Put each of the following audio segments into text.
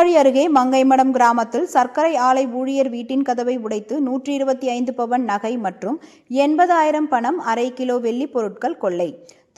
சீர்காழி அருகே மங்கைமடம் கிராமத்தில் சர்க்கரை ஆலை ஊழியர் வீட்டின் கதவை உடைத்து நூற்றி இருபத்தி ஐந்து பவன் நகை மற்றும் எண்பதாயிரம் பணம் அரை கிலோ வெள்ளி பொருட்கள் கொள்ளை.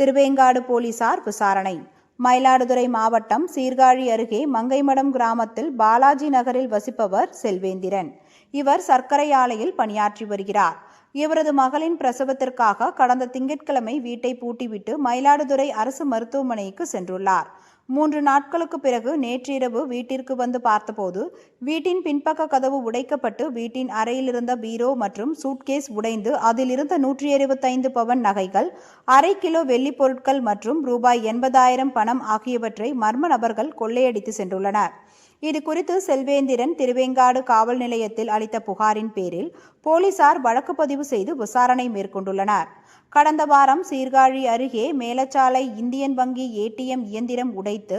திருவேங்காடு போலீசார் விசாரணை. மயிலாடுதுறை மாவட்டம் சீர்காழி அருகே மங்கைமடம் கிராமத்தில் பாலாஜி நகரில் வசிப்பவர் செல்வேந்திரன். இவர் சர்க்கரை ஆலையில் பணியாற்றி வருகிறார். இவரது மகளின் பிரசவத்திற்காக கடந்த திங்கட்கிழமை வீட்டை பூட்டிவிட்டு மயிலாடுதுறை அரசு மருத்துவமனைக்கு சென்றுள்ளார். மூன்று நாட்களுக்கு பிறகு நேற்றிரவு வீட்டிற்கு வந்து பார்த்தபோது வீட்டின் பின்பக்க கதவு உடைக்கப்பட்டு வீட்டின் அறையில் இருந்த பீரோ மற்றும் சூட்கேஸ் உடைந்து அதில் இருந்த நூற்றி இருபத்தைந்து பவன் நகைகள் அரை கிலோ வெள்ளி பொருட்கள் மற்றும் ரூபாய் எண்பதாயிரம் பணம் ஆகியவற்றை மர்ம நபர்கள் கொள்ளையடித்து சென்றுள்ளனர். இது குறித்து செல்வேந்திரன் திருவேங்காடு காவல் நிலையத்தில் அளித்த புகாரின் பேரில் போலீசார் வழக்கு பதிவு செய்து விசாரணை மேற்கொண்டுள்ளனர். கடந்த வாரம் சீர்காழி அருகே மேலச்சாலை இந்தியன் வங்கி ஏடிஎம் இயந்திரம் உடைத்து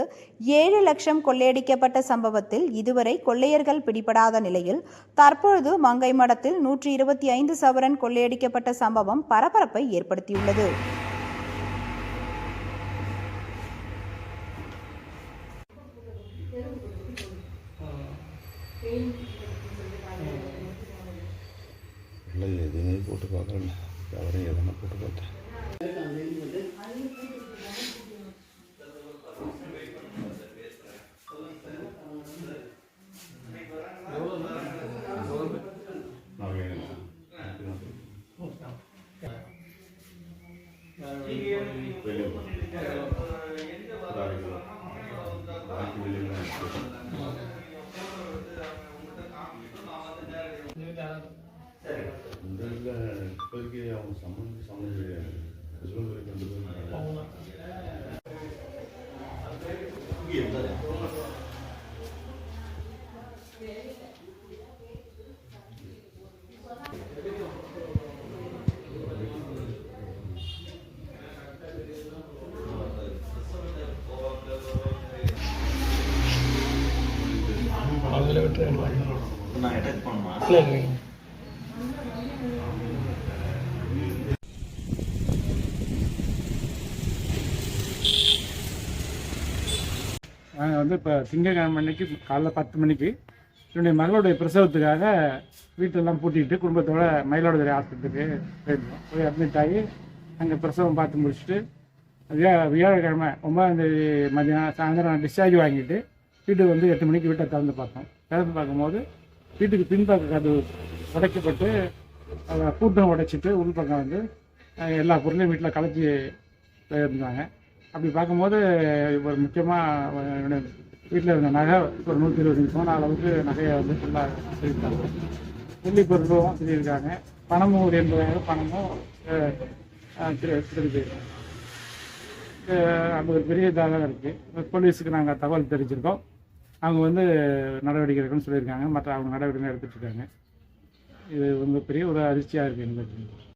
ஏழு லட்சம் கொள்ளையடிக்கப்பட்ட சம்பவத்தில் இதுவரை கொள்ளையர்கள் பிடிபடாத நிலையில் தற்பொழுது மங்கை மடத்தில் நூற்றி இருபத்தி ஐந்து சவரன் கொள்ளையடிக்கப்பட்ட சம்பவம் பரபரப்பை ஏற்படுத்தியுள்ளது. இல்லை எதுவுமே போட்டு பார்க்குறேன். அவரையும் எதனா போட்டு பார்த்தேன் இந்த இதில் இப்போதைக்கு அவங்க சம்மந்தம் சம்மந்தம் கிடையாது ரிசர்வ் கொண்டு போய் அதில் விட்டுறேன் நான் அட்டாச் பண்ணுமா இல்லை இல்லை நாங்கள் வந்து இப்போ திங்கக்கிழமை அன்னைக்கு காலைல பத்து மணிக்கு என்னுடைய மகளுடைய பிரசவத்துக்காக வீட்டெல்லாம் பூட்டிட்டு குடும்பத்தோட மயிலாடுதுறை ஹாஸ்பிட்டலுக்கு போயிருந்தோம். போய் அட்மிட் ஆகி அங்கே பிரசவம் பார்த்து முடிச்சுட்டு வியா வியாழக்கிழமை ஒன்பதாந்தேதி மதியானம் மதியம் சாயந்தரம் டிஸ்சார்ஜ் வாங்கிட்டு வீட்டுக்கு வந்து எட்டு மணிக்கு வீட்டை திறந்து பார்த்தோம். திறந்து பார்க்கும்போது வீட்டுக்கு பின்பக்க கதவு உடைக்கப்பட்டு அதை கூட்டம் உடைச்சிட்டு உள்பக்கம் வந்து எல்லா பொருளையும் வீட்டில் கலைச்சி இருந்தாங்க அப்படி பார்க்கும்போது ஒரு முக்கியமாக வீட்டில் இருந்த நகை ஒரு நூற்றி இருபது நிமிஷம் அளவுக்கு நகையை வந்து ஃபுல்லாக செய்திருக்காங்க வெள்ளி பொருளும் சொல்லியிருக்காங்க பணமும் ஒரு எண்பதாயிரம் பணமும் அஹ், அது ஒரு பெரிய இதாக தான் இருக்குது போலீஸுக்கு நாங்கள் தகவல் தெரிஞ்சிருக்கோம். அவங்க வந்து நடவடிக்கை எடுக்கணும்னு சொல்லியிருக்காங்க. மற்ற அவங்க நடவடிக்கை எடுத்துகிட்டு இருக்காங்க. இது வந்து பெரிய ஒரு அதிர்ச்சியாக இருக்குது எங்களுக்கு